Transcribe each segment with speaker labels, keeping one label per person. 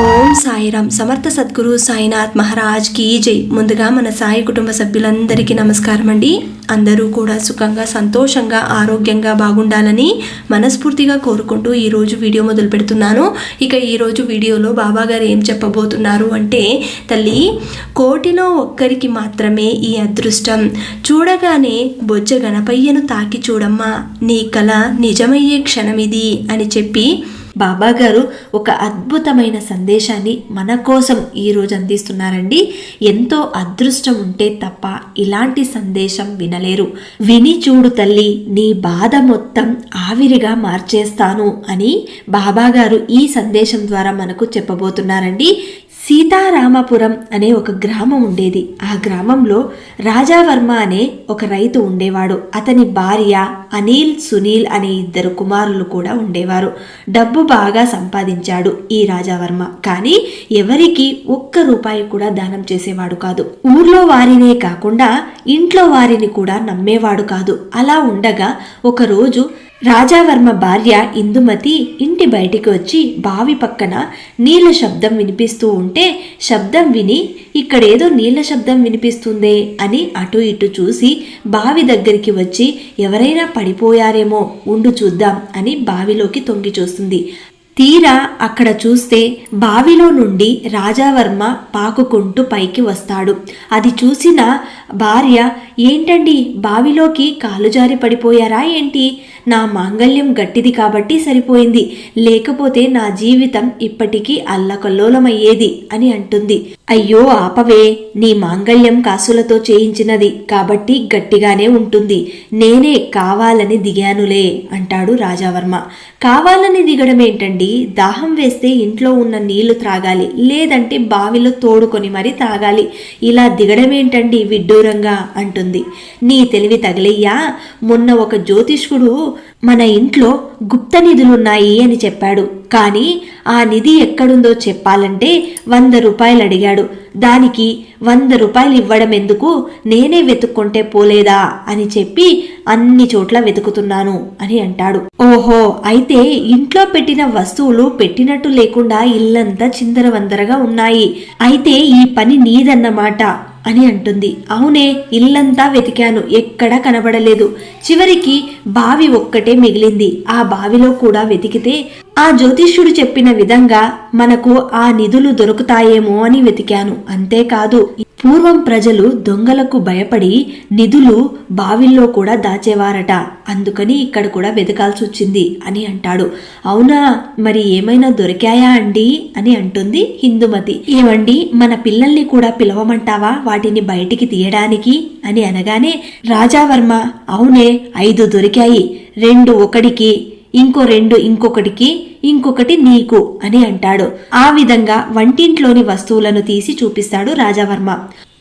Speaker 1: ఓం సాయిరామ్. సమర్థ సద్గురు సాయినాథ్ మహారాజ్ కీ జై. ముందుగా మన సాయి కుటుంబ సభ్యులందరికీ నమస్కారం అండి. అందరూ కూడా సుఖంగా సంతోషంగా ఆరోగ్యంగా బాగుండాలని మనస్ఫూర్తిగా కోరుకుంటూ ఈరోజు వీడియో మొదలు పెడుతున్నాను. ఇక ఈరోజు వీడియోలో బాబా గారు ఏం చెప్పబోతున్నారు అంటే తల్లి కోటిలో ఒక్కరికి మాత్రమే ఈ అదృష్టం. చూడగానే బొజ్జ గణపయ్యను తాకి చూడమ్మా నీ కల నిజమయ్యే క్షణమిది అని చెప్పి బాబా గారు ఒక అద్భుతమైన సందేశాన్ని మన కోసం ఈరోజు అందిస్తున్నారండి. ఎంతో అదృష్టం ఉంటే తప్ప ఇలాంటి సందేశం వినలేరు. విని చూడు తల్లి నీ బాధ మొత్తం ఆవిరిగా మార్చేస్తాను అని బాబాగారు ఈ సందేశం ద్వారా మనకు చెప్పబోతున్నారండి. సీతారామపురం అనే ఒక గ్రామం ఉండేది. ఆ గ్రామంలో రాజావర్మ అనే ఒక రైతు ఉండేవాడు. అతని భార్య అనిల్ సునీల్ అనే ఇద్దరు కుమారులు కూడా ఉండేవారు. డబ్బు బాగా సంపాదించాడు ఈ రాజావర్మ. కానీ ఎవరికి ఒక్క రూపాయి కూడా దానం చేసేవాడు కాదు. ఊర్లో వారినే కాకుండా ఇంట్లో వారిని కూడా నమ్మేవాడు కాదు. అలా ఉండగా ఒకరోజు రాజావర్మ భార్య ఇందుమతి ఇంటి బయటికి వచ్చి బావి పక్కన నీళ్ళ శబ్దం వినిపిస్తూ ఉంటే శబ్దం విని ఇక్కడేదో నీళ్ళ శబ్దం వినిపిస్తుందే అని అటు ఇటు చూసి బావి దగ్గరికి వచ్చి ఎవరైనా పడిపోయారేమో ఉండు చూద్దాం అని బావిలోకి తొంగి చూస్తుంది. తీరా అక్కడ చూస్తే బావిలో నుండి రాజావర్మ పాకుకుంటూ పైకి వస్తాడు. అది చూసిన భార్య ఏంటండి బావిలోకి కాలు జారి పడిపోయారా ఏంటి? నా మాంగల్యం గట్టిది కాబట్టి సరిపోయింది. లేకపోతే నా జీవితం ఇప్పటికీ అల్లకల్లోలమయ్యేది అని అంటుంది. అయ్యో ఆపవే. నీ మాంగల్యం కాసులతో చేయించినది కాబట్టి గట్టిగానే ఉంటుంది. నేనే కావాలని దిగానులే అంటాడు రాజావర్మ. కావాలని దిగడం ఏంటండి దాహం వేస్తే ఇంట్లో ఉన్న నీళ్ళు త్రాగాలి. లేదంటే బావిలో తోడుకొని మరి త్రాగాలి ఇలా దిగడం ఏంటండి విడ్డూరంగా అంటుంది. నీ తెలివి తగిలయ్యా. మొన్న ఒక జ్యోతిష్కుడు మన ఇంట్లో గుప్త నిధులున్నాయి అని చెప్పాడు. కానీ ఆ నిధి ఎక్కడుందో చెప్పాలంటే వంద రూపాయలు అడిగాడు. దానికి వంద రూపాయలు ఇవ్వడం ఎందుకు నేనే వెతుక్కుంటే పోలేదా అని చెప్పి అన్ని చోట్ల వెతుకుతున్నాను అని అంటాడు. ఓహో అయితే ఇంట్లో పెట్టిన వస్తువులు పెట్టినట్టు లేకుండా ఇల్లంతా చిందరవందరగా ఉన్నాయి. అయితే ఈ పని నీదన్నమాట. అని అంటుంది. అవునే ఇల్లంతా వెతికాను ఎక్కడా కనబడలేదు. చివరికి బావి ఒక్కటే మిగిలింది. ఆ బావిలో కూడా వెతికితే ఆ జ్యోతిష్యుడు చెప్పిన విధంగా మనకు ఆ నిధులు దొరుకుతాయేమో అని వెతికాను. అంతేకాదు పూర్వం ప్రజలు దొంగలకు భయపడి నిధులు బావిల్లో కూడా దాచేవారట. అందుకని ఇక్కడ కూడా వెతకాల్సి వచ్చింది అని అంటాడు. అవునా? మరి ఏమైనా దొరికాయా అండి? అని అంటుంది హిందుమతి. ఏమండి? మన పిల్లల్ని కూడా పిలవమంటావా? వాటిని బయటికి తీయడానికి? అని అనగానే రాజావర్మ అవునే ఐదు దొరికాయి. రెండు ఒకడికి ఇంకో రెండు ఇంకొకటికి ఇంకొకటి నీకు అని అంటాడు. ఆ విధంగా వంటింట్లోని వస్తువులను తీసి చూపిస్తాడు రాజావర్మ.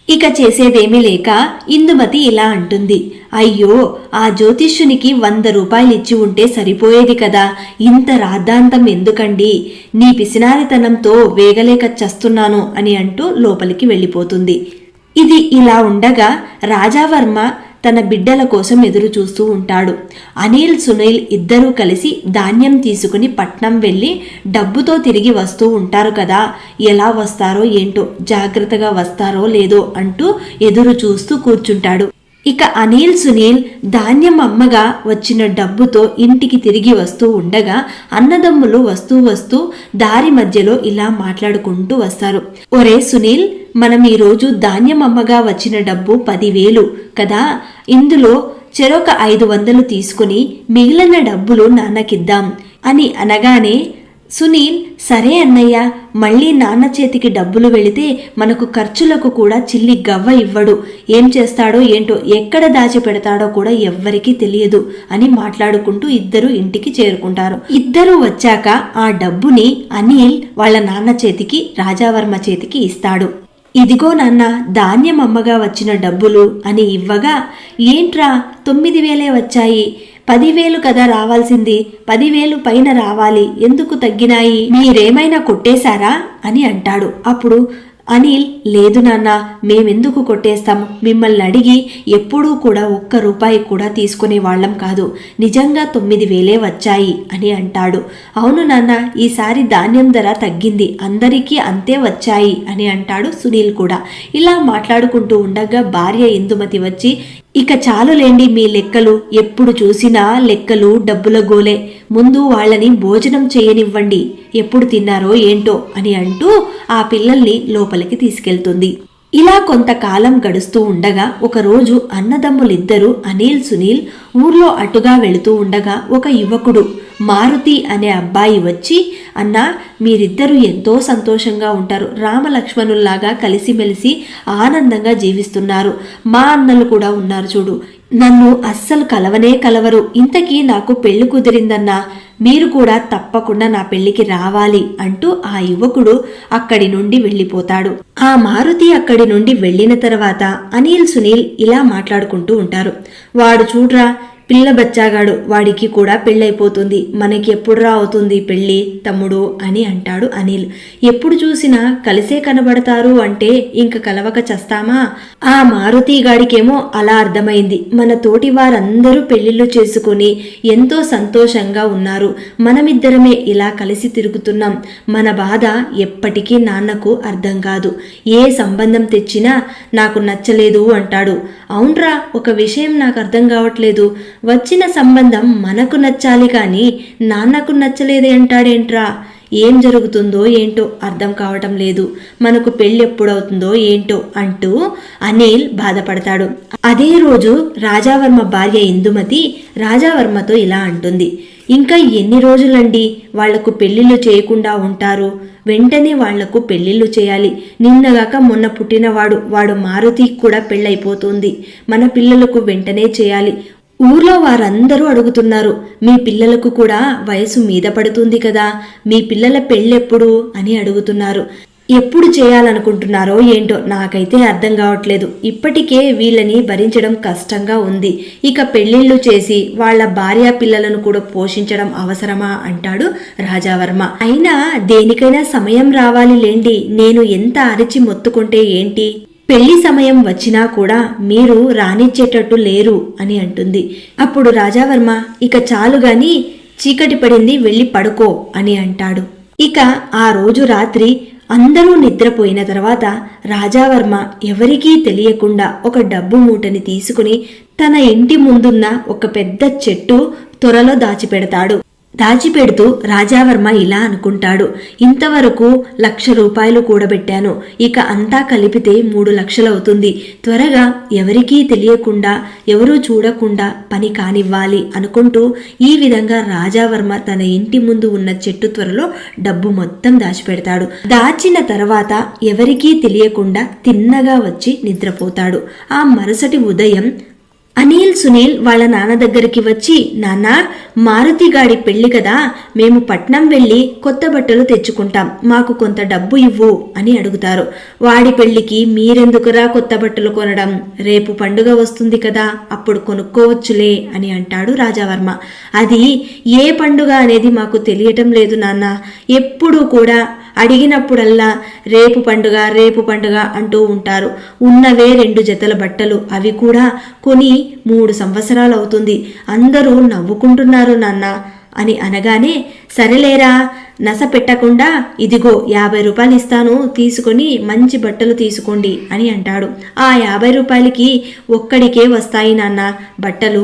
Speaker 1: ఇక చేసేదేమీ లేక ఇందుమతి ఇలా అంటుంది. అయ్యో ఆ జ్యోతిష్యునికి వంద రూపాయలు ఇచ్చి ఉంటే సరిపోయేది కదా. ఇంత రాద్ధాంతం ఎందుకండి? నీ పిసినారితనంతో వేగలేక చస్తున్నాను అని అంటూ లోపలికి వెళ్ళిపోతుంది. ఇది ఇలా ఉండగా రాజావర్మ తన బిడ్డల కోసం ఎదురు చూస్తూ ఉంటాడు. అనిల్ సునీల్ ఇద్దరూ కలిసి ధాన్యం తీసుకుని పట్నం వెళ్ళి డబ్బుతో తిరిగి వస్తూ ఉంటారు కదా. ఎలా వస్తారో ఏంటో జాగ్రత్తగా వస్తారో లేదో అంటూ ఎదురు చూస్తూ కూర్చుంటాడు. ఇక అనిల్ సునీల్ ధాన్యం అమ్మగా వచ్చిన డబ్బుతో ఇంటికి తిరిగి వస్తూ ఉండగా అన్నదమ్ములు వస్తూ వస్తూ దారి మధ్యలో ఇలా మాట్లాడుకుంటూ వస్తారు. ఒరే సునీల్ మనం ఈరోజు ధాన్యం అమ్మగా వచ్చిన డబ్బు పదివేలు కదా? ఇందులో చెరొక ఐదు వందలు తీసుకుని మిగిలిన డబ్బులు నాన్నకిద్దాం అని అనగానే సునీల్ సరే అన్నయ్య మళ్ళీ నాన్న చేతికి డబ్బులు వెళితే మనకు ఖర్చులకు కూడా చిల్లి గవ్వ ఇవ్వడు. ఏం చేస్తాడో ఏంటో ఎక్కడ దాచిపెడతాడో కూడా ఎవ్వరికీ తెలియదు అని మాట్లాడుకుంటూ ఇద్దరు ఇంటికి చేరుకుంటారు. ఇద్దరు వచ్చాక ఆ డబ్బుని అనిల్ వాళ్ళ నాన్న చేతికి రాజావర్మ చేతికి ఇస్తాడు. ఇదిగో నాన్న ధాన్యం అమ్మగా వచ్చిన డబ్బులు అని ఇవ్వగా ఏంట్రా తొమ్మిది వేలే వచ్చాయి. పదివేలు కదా రావాల్సింది పదివేలు పైన రావాలి. ఎందుకు తగ్గినాయి? మీరేమైనా కొట్టేశారా? అని అంటాడు. అప్పుడు అనిల్ లేదు నాన్న మేమెందుకు కొట్టేస్తాం? మిమ్మల్ని అడిగి ఎప్పుడూ కూడా ఒక్క రూపాయి కూడా తీసుకునే వాళ్ళం కాదు. నిజంగా తొమ్మిది వేలే వచ్చాయి అని అంటాడు. అవును నాన్న ఈసారి ధాన్యం ధర తగ్గింది. అందరికీ అంతే వచ్చాయి అని అంటాడు సునీల్ కూడా. ఇలా మాట్లాడుకుంటూ ఉండగా భార్య ఇందుమతి వచ్చి ఇక చాలులేండి మీ లెక్కలు. ఎప్పుడు చూసినా లెక్కలు డబ్బుల గోలే. ముందు వాళ్ళని భోజనం చేయనివ్వండి. ఎప్పుడు తిన్నారో ఏంటో అని అంటూ ఆ పిల్లల్ని లోపలికి తీసుకెళ్తుంది. ఇలా కొంతకాలం గడుస్తూ ఉండగా ఒకరోజు అన్నదమ్ములిద్దరూ అనిల్ సునీల్ ఊర్లో అటుగా వెళుతూ ఉండగా ఒక యువకుడు మారుతి అనే అబ్బాయి వచ్చి అన్నా మీరిద్దరూ ఎంతో సంతోషంగా ఉంటారు. రామలక్ష్మణుల్లాగా కలిసిమెలిసి ఆనందంగా జీవిస్తున్నారు. మా అన్నలు కూడా ఉన్నారు చూడు. నన్ను అస్సలు కలవనే కలవరు. ఇంతకీ నాకు పెళ్ళి కుదిరిందన్నా. మీరు కూడా తప్పకుండా నా పెళ్ళికి రావాలి అంటూ ఆ యువకుడు అక్కడి నుండి వెళ్ళిపోతాడు. ఆ మారుతి అక్కడి నుండి వెళ్ళిన తర్వాత అనిల్ సునీల్ ఇలా మాట్లాడుకుంటూ ఉంటారు. వాడు చూడ్రా పిల్ల బచ్చాగాడు వాడికి కూడా పెళ్ళైపోతుంది. మనకి ఎప్పుడురా అవుతుంది పెళ్ళి? తమ్ముడు అని అంటాడు అనిల్. ఎప్పుడు చూసినా కలిసే కనబడతారు అంటే ఇంక కలవక చస్తామా? ఆ మారుతి గాడికేమో అలా అర్థమైంది. మన తోటి వారందరూ పెళ్ళిళ్ళు చేసుకుని ఎంతో సంతోషంగా ఉన్నారు. మనమిద్దరమే ఇలా కలిసి తిరుగుతున్నాం. మన బాధ ఎప్పటికీ నాన్నకు అర్థం కాదు. ఏ సంబంధం తెచ్చినా నాకు నచ్చలేదు అంటాడు. అవునరా ఒక విషయం నాకు అర్థం కావట్లేదు. వచ్చిన సంబంధం మనకు నచ్చాలి కానీ నాన్నకు నచ్చలేదు అంటాడేంట్రా? ఏం జరుగుతుందో ఏంటో అర్థం కావటం లేదు. మనకు పెళ్ళి ఎప్పుడవుతుందో ఏంటో అంటూ అనిల్ బాధపడతాడు. అదే రోజు రాజావర్మ భార్య ఇందుమతి రాజావర్మతో ఇలా అంటుంది. ఇంకా ఎన్ని రోజులండి? వాళ్ళకు పెళ్ళిళ్ళు చేయకుండా ఉంటారు. వెంటనే వాళ్ళకు పెళ్ళిళ్ళు చేయాలి. నిన్నగాక మొన్న పుట్టినవాడు వాడు మారుతికి కూడా పెళ్ళైపోతుంది. మన పిల్లలకు వెంటనే చేయాలి. ఊర్లో వారందరూ అడుగుతున్నారు మీ పిల్లలకు కూడా వయసు మీద పడుతుంది కదా మీ పిల్లల పెళ్ళెప్పుడు? అని అడుగుతున్నారు. ఎప్పుడు చేయాలనుకుంటున్నారో ఏంటో నాకైతే అర్థం కావట్లేదు. ఇప్పటికే వీళ్ళని భరించడం కష్టంగా ఉంది. ఇక పెళ్ళిళ్ళు చేసి వాళ్ళ భార్య పిల్లలను కూడా పోషించడం అవసరమా? అంటాడు రాజావర్మ. అయినా దేనికైనా సమయం రావాలి లేండి. నేను ఎంత అరిచి మొత్తుకుంటే ఏంటి? పెళ్ళి సమయం వచ్చినా కూడా మీరు రానిచ్చేటట్టు లేరు అని అంటుంది. అప్పుడు రాజావర్మ ఇక చాలు గాని చీకటి పడింది వెళ్ళి పడుకో అని అంటాడు. ఇక ఆ రోజు రాత్రి అందరూ నిద్రపోయిన తర్వాత రాజావర్మ ఎవరికీ తెలియకుండా ఒక డబ్బు మూటని తీసుకుని తన ఇంటి ముందున్న ఒక పెద్ద చెట్టు త్వరలో దాచిపెడతాడు. దాచిపెడుతూ రాజావర్మ ఇలా అనుకుంటాడు ఇంతవరకు లక్ష రూపాయలు కూడబెట్టాను. ఇక అంతా కలిపితే మూడు లక్షలవుతుంది. త్వరగా ఎవరికీ తెలియకుండా ఎవరూ చూడకుండా పని కానివ్వాలి అనుకుంటూ ఈ విధంగా రాజావర్మ తన ఇంటి ముందు ఉన్న చెట్టు త్వరలో డబ్బు మొత్తం దాచిపెడతాడు. దాచిన తర్వాత ఎవరికీ తెలియకుండా తిన్నగా వచ్చి నిద్రపోతాడు. ఆ మరుసటి ఉదయం అనిల్ సునీల్ వాళ్ళ నాన్న దగ్గరికి వచ్చి నాన్న మారుతి గాడి పెళ్ళి కదా మేము పట్నం వెళ్ళి కొత్త బట్టలు తెచ్చుకుంటాం మాకు కొంత డబ్బు ఇవ్వు అని అడుగుతారు. వాడి పెళ్ళికి మీరెందుకురా కొత్త బట్టలు కొనడం? రేపు పండుగ వస్తుంది కదా అప్పుడు కొనుక్కోవచ్చులే అని అంటాడు రాజావర్మ. అది ఏ పండుగ అనేది మాకు తెలియటం లేదు నాన్న. ఎప్పుడూ కూడా అడిగినప్పుడల్లా రేపు పండుగ రేపు పండుగ అంటూ ఉంటారు. ఉన్నవే రెండు జతల బట్టలు. అవి కూడా కొని మూడు సంవత్సరాలు అవుతుంది. అందరూ నవ్వుకుంటున్నారు నాన్న అని అనగానే సరేలేరా నస పెట్టకుండా ఇదిగో యాభై రూపాయలు ఇస్తాను తీసుకొని మంచి బట్టలు తీసుకోండి అని అంటాడు. ఆ యాభై రూపాయలకి ఒక్కడికే వస్తాయి నాన్న బట్టలు.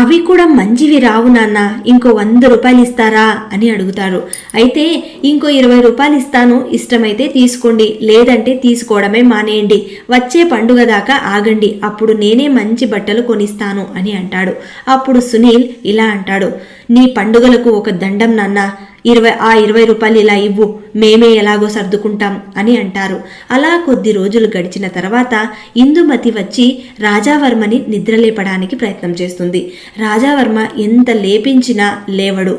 Speaker 1: అవి కూడా మంచివి రావు నాన్న ఇంకో వంద రూపాయలు ఇస్తారా అని అడుగుతారు అయితే ఇంకో ఇరవై రూపాయలు ఇస్తాను ఇష్టమైతే తీసుకోండి లేదంటే తీసుకోవడమే మానేయండి. వచ్చే పండుగ దాకా ఆగండి అప్పుడు నేనే మంచి బట్టలు కొనిస్తాను అని అంటాడు. అప్పుడు సునీల్ ఇలా అంటాడు. నీ పండుగలకు ఒక దండం నాన్న ఇరవై ఆ ఇరవై రూపాయలు ఇలా ఇవ్వు మేమే ఎలాగో సర్దుకుంటాం అని అంటారు. అలా కొద్ది రోజులు గడిచిన తర్వాత ఇందుమతి వచ్చి రాజావర్మని నిద్రలేపడానికి ప్రయత్నం చేస్తుంది. రాజావర్మ ఎంత లేపించినా లేవడు.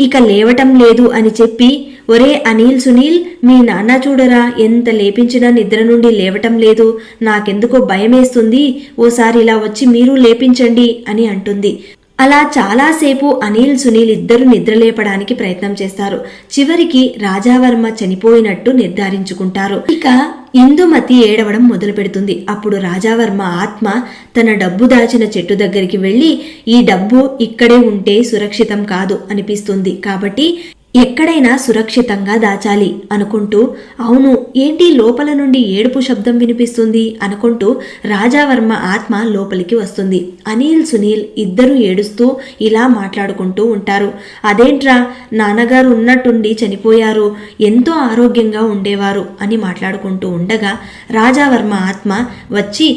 Speaker 1: ఇక లేవటం లేదు అని చెప్పి ఒరే అనిల్ సునీల్ మీ నాన్న చూడరా ఎంత లేపించినా నిద్ర నుండి లేవటం లేదు. నాకెందుకో భయమేస్తుంది. ఓసారి ఇలా వచ్చి మీరు లేపించండి అని అంటుంది. అలా చాలాసేపు అనిల్ సునీల్ ఇద్దరు నిద్రలేపడానికి ప్రయత్నం చేస్తారు. చివరికి రాజావర్మ చనిపోయినట్టు నిర్ధారించుకుంటారు. ఇక ఇందుమతి ఏడవడం మొదలు పెడుతుంది అప్పుడు రాజావర్మ ఆత్మ తన డబ్బు దాచిన చెట్టు దగ్గరికి వెళ్ళి ఈ డబ్బు ఇక్కడే ఉంటే సురక్షితం కాదు అనిపిస్తుంది. కాబట్టి ఎక్కడైనా సురక్షితంగా దాచాలి అనుకుంటూ అవును ఏంటి లోపల నుండి ఏడుపు శబ్దం వినిపిస్తుంది అనుకుంటూ రాజావర్మ ఆత్మ లోపలికి వస్తుంది. అనిల్ సునీల్ ఇద్దరు ఏడుస్తూ ఇలా మాట్లాడుకుంటూ ఉంటారు. అదేంట్రా నాన్నగారు ఉన్నట్టుండి చనిపోయారు ఎంతో ఆరోగ్యంగా ఉండేవారు అని మాట్లాడుకుంటూ ఉండగా రాజావర్మ ఆత్మ వచ్చి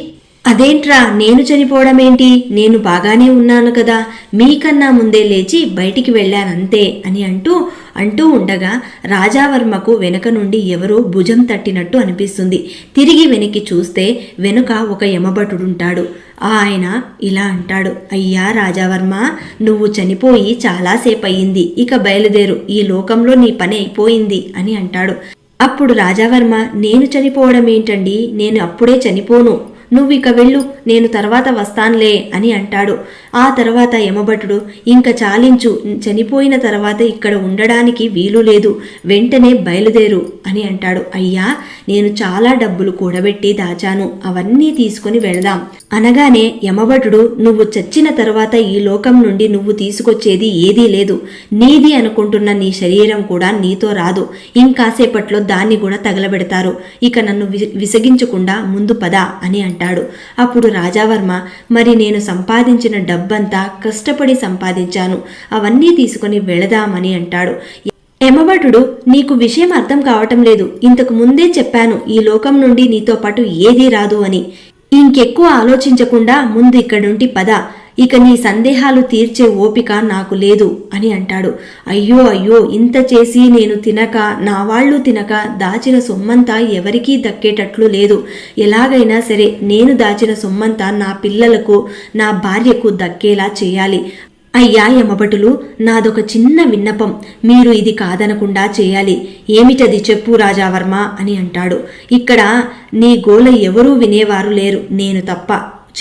Speaker 1: అదేంట్రా నేను చనిపోవడమేంటి? నేను బాగానే ఉన్నాను కదా మీకన్నా ముందే లేచి బయటికి వెళ్ళానంతే అని అంటూ అంటూ ఉండగా రాజావర్మకు వెనుక నుండి ఎవరో భుజం తట్టినట్టు అనిపిస్తుంది. తిరిగి వెనక్కి చూస్తే వెనుక ఒక యమభటుడుంటాడు. ఆయన ఇలా అంటాడు అయ్యా రాజావర్మ నువ్వు చనిపోయి చాలాసేపు అయ్యింది ఇక బయలుదేరు. ఈ లోకంలో నీ పని అయిపోయింది అని అంటాడు. అప్పుడు రాజావర్మ నేను చనిపోవడం ఏంటండి నేను అప్పుడే చనిపోను. నువ్వు ఇక వెళ్ళు నేను తర్వాత వస్తాన్లే అని అంటాడు. ఆ తర్వాత యమభటుడు ఇంక చాలించు చనిపోయిన తర్వాత ఇక్కడ ఉండడానికి వీలు లేదు వెంటనే బయలుదేరు అని అంటాడు. అయ్యా నేను చాలా డబ్బులు కూడబెట్టి దాచాను అవన్నీ తీసుకుని వెళదాం. అనగానే యమభటుడు నువ్వు చచ్చిన తర్వాత ఈ లోకం నుండి నువ్వు తీసుకొచ్చేది ఏదీ లేదు నీది అనుకుంటున్న నీ శరీరం కూడా నీతో రాదు ఇంకాసేపట్లో దాన్ని కూడా తగలబెడతారు ఇక నన్ను వి- విసగించకుండా ముందు పద అని అంటాడు. అప్పుడు రాజావర్మ మరి నేను సంపాదించిన డబ్బంతా కష్టపడి సంపాదించాను. అవన్నీ తీసుకుని వెళదామని అంటాడు. యమభటుడు నీకు విషయం అర్థం కావటం లేదు. ఇంతకు ముందే చెప్పాను ఈ లోకం నుండి నీతో పాటు ఏదీ రాదు అని. ఇంకెక్కువ ఆలోచించకుండా ముందు ఇక్కడి నుండి పద. ఇక నీ సందేహాలు తీర్చే ఓపిక నాకు లేదు అని అంటాడు. అయ్యో అయ్యో ఇంత చేసి నేను తినక నా వాళ్ళు తినక దాచిన సొమ్మంతా ఎవరికీ దక్కేటట్లు లేదు. ఎలాగైనా సరే నేను దాచిన సొమ్మంతా నా పిల్లలకు నా భార్యకు దక్కేలా చేయాలి. అయ్యా యమభటులు నాదొక చిన్న విన్నపం. మీరు ఇది కాదనకుండా చేయాలి. ఏమిటది చెప్పు రాజావర్మ అని అంటాడు. ఇక్కడ నీ గోల ఎవరూ వినేవారు లేరు నేను తప్ప.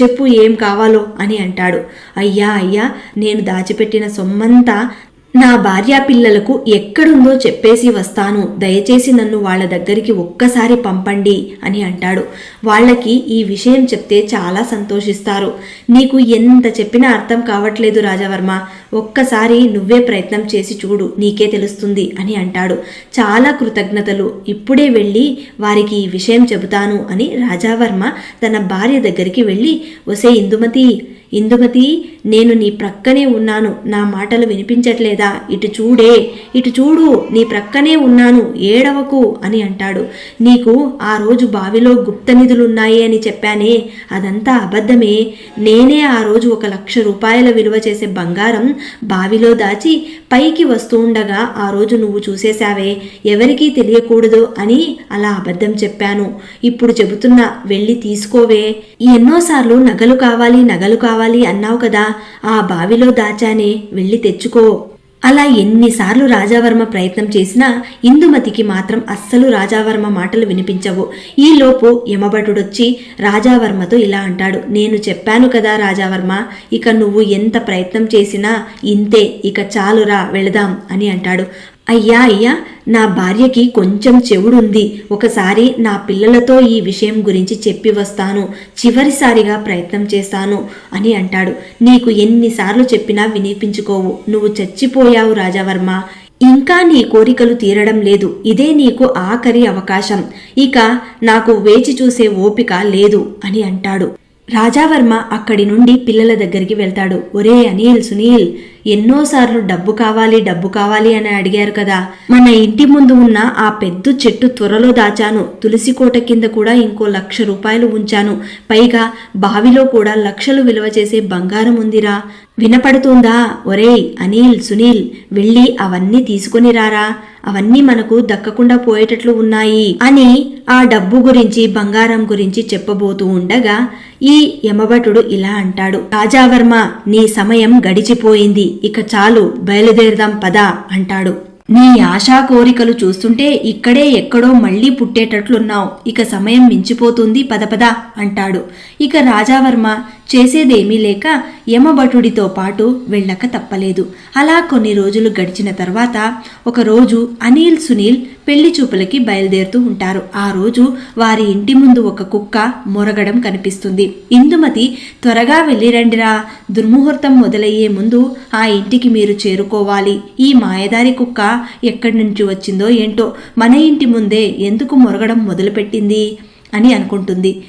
Speaker 1: చెప్పు ఏం కావాలో అని అంటాడు. అయ్యా అయ్యా నేను దాచిపెట్టిన సొమ్మంతా నా భార్యా పిల్లలకు ఎక్కడుందో చెప్పేసి వస్తాను. దయచేసి నన్ను వాళ్ళ దగ్గరికి ఒక్కసారి పంపండి అని అంటాడు. వాళ్ళకి ఈ విషయం చెప్తే చాలా సంతోషిస్తారు. నీకు ఎంత చెప్పినా అర్థం కావట్లేదు రాజావర్మ. ఒక్కసారి నువ్వే ప్రయత్నం చేసి చూడు. నీకే తెలుస్తుంది అని అంటాడు. చాలా కృతజ్ఞతలు. ఇప్పుడే వెళ్ళి వారికి ఈ విషయం చెబుతాను అని రాజావర్మ తన భార్య దగ్గరికి వెళ్ళి ఒసే ఇందుమతి ఇందుమతి నేను నీ ప్రక్కనే ఉన్నాను. నా మాటలు వినిపించట్లేదా? ఇటు చూడే ఇటు చూడు నీ ప్రక్కనే ఉన్నాను. ఏడవకు అని అంటాడు. నీకు ఆ రోజు బావిలో గుప్త నిధులున్నాయి అని చెప్పానే. అదంతా అబద్ధమే. నేనే ఆ రోజు ఒక లక్ష రూపాయల విలువ చేసే బంగారం బావిలో దాచి పైకి వస్తూ ఉండగా ఆ రోజు నువ్వు చూసేశావే. ఎవరికీ తెలియకూడదు అని అలా అబద్ధం చెప్పాను. ఇప్పుడు చెబుతున్నా వెళ్ళి తీసుకోవే. ఎన్నోసార్లు నగలు కావాలి నగలు కావాలి అన్నావు కదా. ఆ బావిలో దాచానే వెళ్ళి తెచ్చుకో. అలా ఎన్నిసార్లు రాజావర్మ ప్రయత్నం చేసినా ఇందుమతికి మాత్రం అస్సలు రాజావర్మ మాటలు వినిపించవు. ఈలోపు యమభటుడొచ్చి రాజావర్మతో ఇలా అంటాడు. నేను చెప్పాను కదా రాజావర్మ ఇక నువ్వు ఎంత ప్రయత్నం చేసినా ఇంతే ఇక చాలురా వెళదాం అని అంటాడు. అయ్యా అయ్యా నా భార్యకి కొంచెం చెవుడుంది. ఒకసారి నా పిల్లలతో ఈ విషయం గురించి చెప్పి వస్తాను. చివరిసారిగా ప్రయత్నం చేస్తాను అని అంటాడు. నీకు ఎన్నిసార్లు చెప్పినా వినిపించుకోవు. నువ్వు చచ్చిపోయావు రాజావర్మ. ఇంకా నీ కోరికలు తీరడం లేదు. ఇదే నీకు ఆఖరి అవకాశం. ఇక నాకు వేచి చూసే ఓపిక లేదు అని అంటాడు. రాజావర్మ అక్కడి నుండి పిల్లల దగ్గరికి వెళ్తాడు. ఒరే అనిల్ సునీల్ ఎన్నోసార్లు డబ్బు కావాలి డబ్బు కావాలి అని అడిగారు కదా. మన ఇంటి ముందు ఉన్న ఆ పెద్ద చెట్టు త్వరలో దాచాను. తులసి కోట కింద కూడా ఇంకో లక్ష రూపాయలు ఉంచాను. పైగా బావిలో కూడా లక్షలు విలువ చేసే బంగారం ఉందిరా. వినపడుతుందా? ఒరేయ్ అనిల్ సునీల్ వెళ్ళి అవన్నీ తీసుకుని రారా. అవన్నీ మనకు దక్కకుండా పోయేటట్లు ఉన్నాయి అని ఆ డబ్బు గురించి బంగారం గురించి చెప్పబోతూ ఉండగా ఈ యమభటుడు ఇలా అంటాడు. రాజావర్మ నీ సమయం గడిచిపోయింది. ఇక చాలు బయలుదేరదాం పదా అంటాడు. నీ ఆశా కోరికలు చూస్తుంటే ఇక్కడే ఎక్కడో మళ్ళీ పుట్టేటట్లున్నావు. ఇక సమయం మించిపోతుంది పద పద అంటాడు. ఇక రాజావర్మ చేసేదేమీ లేక యమభటుడితో పాటు వెళ్ళక తప్పలేదు. అలా కొన్ని రోజులు గడిచిన తర్వాత ఒకరోజు అనిల్ సునీల్ పెళ్ళి చూపులకి బయలుదేరుతూ ఉంటారు. ఆ రోజు వారి ఇంటి ముందు ఒక కుక్క మొరగడం కనిపిస్తుంది. ఇందుమతి త్వరగా వెళ్ళిరండిరా. దుర్ముహూర్తం మొదలయ్యే ముందు ఆ ఇంటికి మీరు చేరుకోవాలి. ఈ మాయదారి కుక్క ఎక్కడి నుంచి వచ్చిందో ఏంటో మన ఇంటి ముందే ఎందుకు మొరగడం మొదలుపెట్టింది? అని అనుకుంటుంది.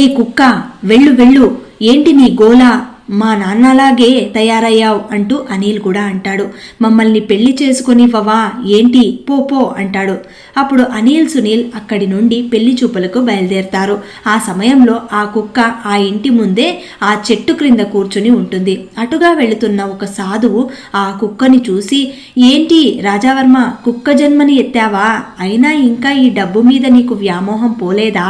Speaker 1: ఈ కుక్క వెళ్ళు వెళ్ళు. ఏంటి నీ గోలా? మా నాన్నలాగే తయారయ్యావు అంటూ అనిల్ కూడా అంటాడు. మమ్మల్ని పెళ్ళి చేసుకునివ్వవా? ఏంటి? పో పో అంటాడు. అప్పుడు అనిల్ సునీల్ అక్కడి నుండి పెళ్ళి చూపులకు బయలుదేరతారు. ఆ సమయంలో ఆ కుక్క ఆ ఇంటి ముందే ఆ చెట్టు క్రింద కూర్చుని ఉంటుంది. అటుగా వెళుతున్న ఒక సాధువు ఆ కుక్కని చూసి ఏంటి రాజావర్మ కుక్క జన్మని ఎత్తావా? అయినా ఇంకా ఈ డబ్బు మీద నీకు వ్యామోహం పోలేదా?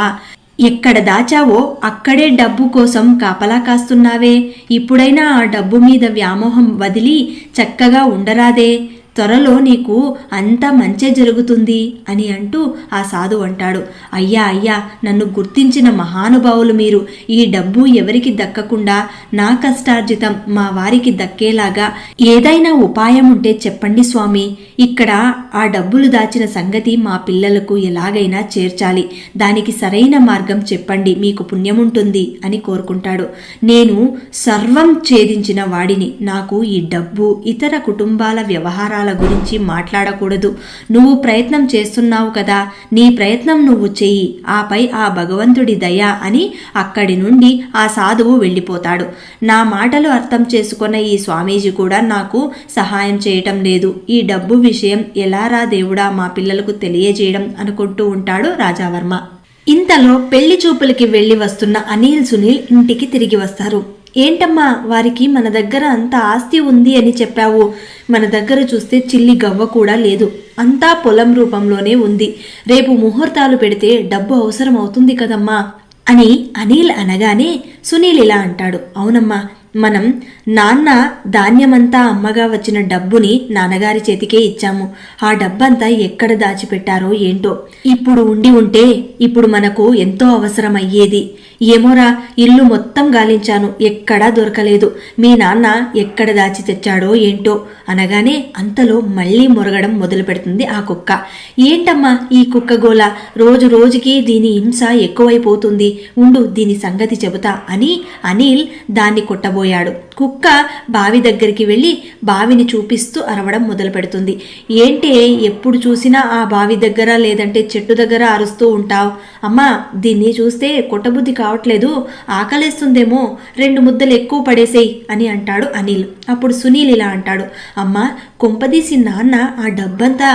Speaker 1: ఎక్కడ దాచావో అక్కడే డబ్బు కోసం కాపలా కాస్తున్నావే. ఇప్పుడైనా ఆ డబ్బు మీద వ్యామోహం వదిలి చక్కగా ఉండరాదే. త్వరలో నీకు అంతా మంచే జరుగుతుంది అని అంటూ ఆ సాధు అంటాడు. అయ్యా అయ్యా నన్ను గుర్తించిన మహానుభావులు మీరు. ఈ డబ్బు ఎవరికి దక్కకుండా నా కష్టార్జితం మా వారికి దక్కేలాగా ఏదైనా ఉపాయం ఉంటే చెప్పండి స్వామి. ఇక్కడ ఆ డబ్బులు దాచిన సంగతి మా పిల్లలకు ఎలాగైనా చేర్చాలి. దానికి సరైన మార్గం చెప్పండి మీకు పుణ్యముంటుంది అని కోరుకుంటాడు. నేను సర్వం ఛేదించిన వాడిని. నాకు ఈ డబ్బు ఇతర కుటుంబాల వ్యవహారాలు గురించి మాట్లాడకూడదు. నువ్వు ప్రయత్నం చేస్తున్నావు కదా. నీ ప్రయత్నం నువ్వు చెయ్యి. ఆపై ఆ భగవంతుడి దయ అని అక్కడి నుండి ఆ సాధువు వెళ్ళిపోతాడు. నా మాటలు అర్థం చేసుకున్న ఈ స్వామీజీ కూడా నాకు సహాయం చేయటం లేదు. ఈ డబ్బు విషయం ఎలారా దేవుడా మా పిల్లలకు తెలియజేయడం అనుకుంటూ ఉంటాడు రాజావర్మ. ఇంతలో పెళ్ళి చూపులకి వెళ్ళి వస్తున్న అనిల్ సునీల్ ఇంటికి తిరిగి వస్తారు. ఏంటమ్మా వారికి మన దగ్గర అంత ఆస్తి ఉంది అని చెప్పావు. మన దగ్గర చూస్తే చిల్లి గవ్వ కూడా లేదు. అంతా పొలం రూపంలోనే ఉంది. రేపు ముహూర్తాలు పెడితే డబ్బు అవసరం అవుతుంది కదమ్మా అని అనిల్ అనగానే సునీల్ ఇలా అంటాడు. అవునమ్మా మనం నాన్న ధాన్యమంతా అమ్మగా వచ్చిన డబ్బుని నాన్నగారి చేతికే ఇచ్చాము. ఆ డబ్బంతా ఎక్కడ దాచిపెట్టారో ఏంటో. ఇప్పుడు ఉండి ఉంటే ఇప్పుడు మనకు ఎంతో అవసరం అయ్యేది ఏమోరా ఇల్లు మొత్తం గాలించాను. ఎక్కడా దొరకలేదు. మీ నాన్న ఎక్కడ దాచి తెచ్చాడో ఏంటో అనగానే అంతలో మళ్ళీ మొరగడం మొదలు పెడుతుంది ఆ కుక్క. ఏంటమ్మా ఈ కుక్క గోల? రోజు రోజుకి దీని హింస ఎక్కువైపోతుంది. ఉండు దీని సంగతి చెబుతా అని అనిల్ దాన్ని కొట్టబో కొట్టబోయాడు కుక్క బావి దగ్గరికి వెళ్ళి బావిని చూపిస్తూ అరవడం మొదలుపెడుతుంది. ఏంటే ఎప్పుడు చూసినా ఆ బావి దగ్గర లేదంటే చెట్టు దగ్గర అరుస్తూ ఉంటావు? అమ్మా దీన్ని చూస్తే కొట్టబుద్ధి కావట్లేదు. ఆకలేస్తుందేమో. రెండు ముద్దలు ఎక్కువ పడేసేయి అని అంటాడు అనిల్. అప్పుడు సునీల్ ఇలా అంటాడు. అమ్మా కొంపదీసి నాన్న ఆ డబ్బంతా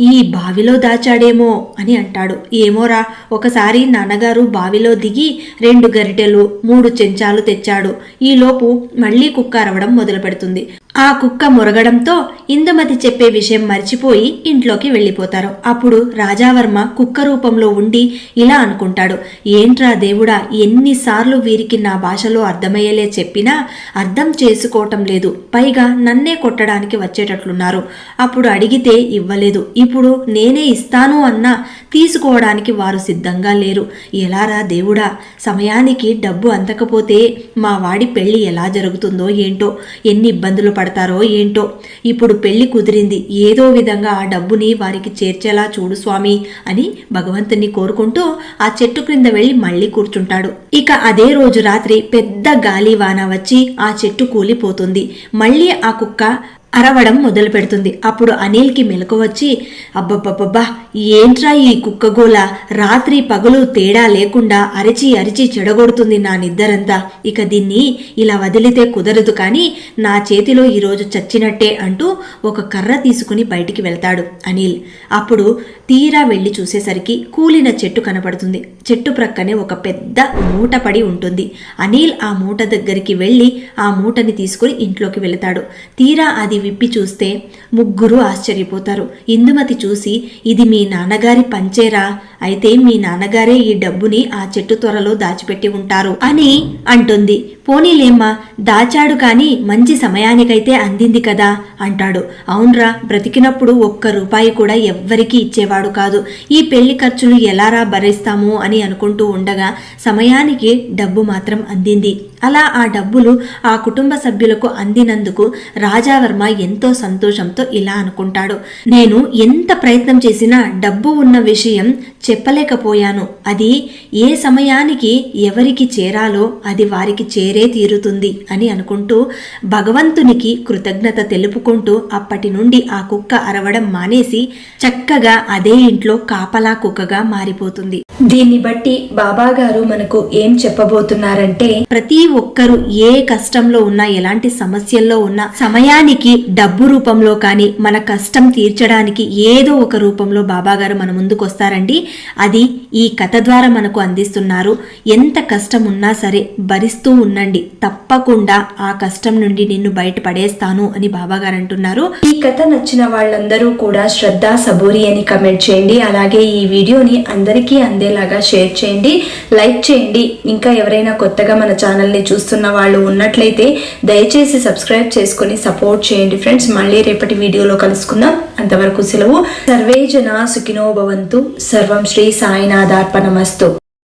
Speaker 1: ఈ బావిలో దాచాడేమో అని అంటాడు. ఏమోరా ఒకసారి నాన్నగారు బావిలో దిగి రెండు గరిటెలు మూడు చెంచాలు తెచ్చాడు. ఈలోపు మళ్ళీ కుక్క అరవడం మొదలు పెడుతుంది ఆ కుక్క మురగడంతో ఇందుమతి చెప్పే విషయం మర్చిపోయి ఇంట్లోకి వెళ్ళిపోతారు. అప్పుడు రాజావర్మ కుక్క రూపంలో ఉండి ఇలా అనుకుంటాడు. ఏంట్రా దేవుడా ఎన్నిసార్లు వీరికి నా భాషలో అర్థమయ్యేలే చెప్పినా అర్థం చేసుకోవటం లేదు. పైగా నన్నే కొట్టడానికి వచ్చేటట్లున్నారు. అప్పుడు అడిగితే ఇవ్వలేదు. ఇప్పుడు నేనే ఇస్తాను అన్నా తీసుకోవడానికి వారు సిద్ధంగా లేరు. ఎలారా దేవుడా సమయానికి డబ్బు అందకపోతే మా వాడి పెళ్ళి ఎలా జరుగుతుందో ఏంటో ఎన్ని ఇబ్బందులు పడతారో ఏంటో. ఇప్పుడు పెళ్ళి కుదిరింది. ఏదో విధంగా ఆ డబ్బుని వారికి చేర్చేలా చూడు స్వామి అని భగవంతుని కోరుకుంటూ ఆ చెట్టు క్రింద వెళ్ళి మళ్ళీ కూర్చుంటాడు. ఇక అదే రోజు రాత్రి పెద్ద గాలి వాన వచ్చి ఆ చెట్టు కూలిపోతుంది. మళ్ళీ ఆ కుక్క అరవడం మొదలు పెడుతుంది అప్పుడు అనిల్కి మెలకు వచ్చి అబ్బబ్బబ్బబ్బా ఏంట్రా ఈ కుక్కగోల? రాత్రి పగలు తేడా లేకుండా అరిచి అరిచి చెడగొడుతుంది నా నిద్దరంతా. ఇక దీన్ని ఇలా వదిలితే కుదరదు కానీ నా చేతిలో ఈరోజు చచ్చినట్టే అంటూ ఒక కర్ర తీసుకుని బయటికి వెళ్తాడు అనిల్. అప్పుడు తీరా వెళ్ళి చూసేసరికి కూలిన చెట్టు కనపడుతుంది. చెట్టు ప్రక్కనే ఒక పెద్ద మూట పడి ఉంటుంది. అనిల్ ఆ మూట దగ్గరికి వెళ్ళి ఆ మూటని తీసుకుని ఇంట్లోకి వెళతాడు. తీరా అది విప్పి చూస్తే ముగ్గురు ఆశ్చర్యపోతారు. ఇందుమతి చూసి ఇది మీ నాన్నగారి పంచేరా? అయితే మీ నాన్నగారే ఈ డబ్బుని ఆ చెట్టు త్వరలో దాచిపెట్టి ఉంటారు అని అంటుంది. పోనీలేమ్మా దాచాడు కాని మంచి సమయానికైతే అందింది కదా అంటాడు. అవునరా బ్రతికినప్పుడు ఒక్క రూపాయి కూడా ఎవ్వరికీ ఇచ్చేవాడు కాదు. ఈ పెళ్ళి ఖర్చులు ఎలారా భరిస్తాము అని అనుకుంటూ ఉండగా సమయానికి డబ్బు మాత్రం అందింది. అలా ఆ డబ్బులు ఆ కుటుంబ సభ్యులకు అందినందుకు రాజావర్మ ఎంతో సంతోషంతో ఇలా అనుకుంటాడు. నేను ఎంత ప్రయత్నం చేసినా డబ్బు ఉన్న విషయం చెప్పలేకపోయాను. అది ఏ సమయానికి ఎవరికి చేరాలో అది వారికి చేరే తీరుతుంది అని అనుకుంటూ భగవంతునికి కృతజ్ఞత తెలుపుకుంటూ అప్పటి నుండి ఆ కుక్క అరవడం మానేసి చక్కగా అదే ఇంట్లో కాపలా కుక్కగా మారిపోతుంది. దీన్ని బట్టి బాబా గారు మనకు ఏం చెప్పబోతున్నారంటే ప్రతి ఒక్కరూ ఏ కష్టంలో ఉన్నా ఎలాంటి సమస్యల్లో ఉన్నా సమయానికి డబ్బు రూపంలో కానీ మన కష్టం తీర్చడానికి ఏదో ఒక రూపంలో బాబా గారు మన ముందుకు వస్తారండి అది ఈ కథ ద్వారా మనకు అందిస్తున్నారు. ఎంత కష్టం ఉన్నా సరే భరిస్తూ ఉండండి. తప్పకుండా ఆ కష్టం నుండి నిన్ను బయటపడేస్తాను అని బాబా గారు అంటున్నారు. ఈ కథ నచ్చిన వాళ్ళందరూ కూడా శ్రద్ధ సబూరి అని కమెంట్ చేయండి. అలాగే ఈ వీడియోని అందరికీ అందే అందేలాగా షేర్ చేయండి లైక్ చేయండి. ఇంకా ఎవరైనా కొత్తగా మన ఛానల్ని చూస్తున్న వాళ్ళు ఉన్నట్లయితే దయచేసి సబ్స్క్రైబ్ చేసుకొని సపోర్ట్ చేయండి ఫ్రెండ్స్. మళ్ళీ రేపటి వీడియోలో కలుసుకుందాం. అంతవరకు సెలవు. సర్వే జన సుఖినో భవంతు. సర్వం శ్రీ సాయినాథార్పణమస్తు.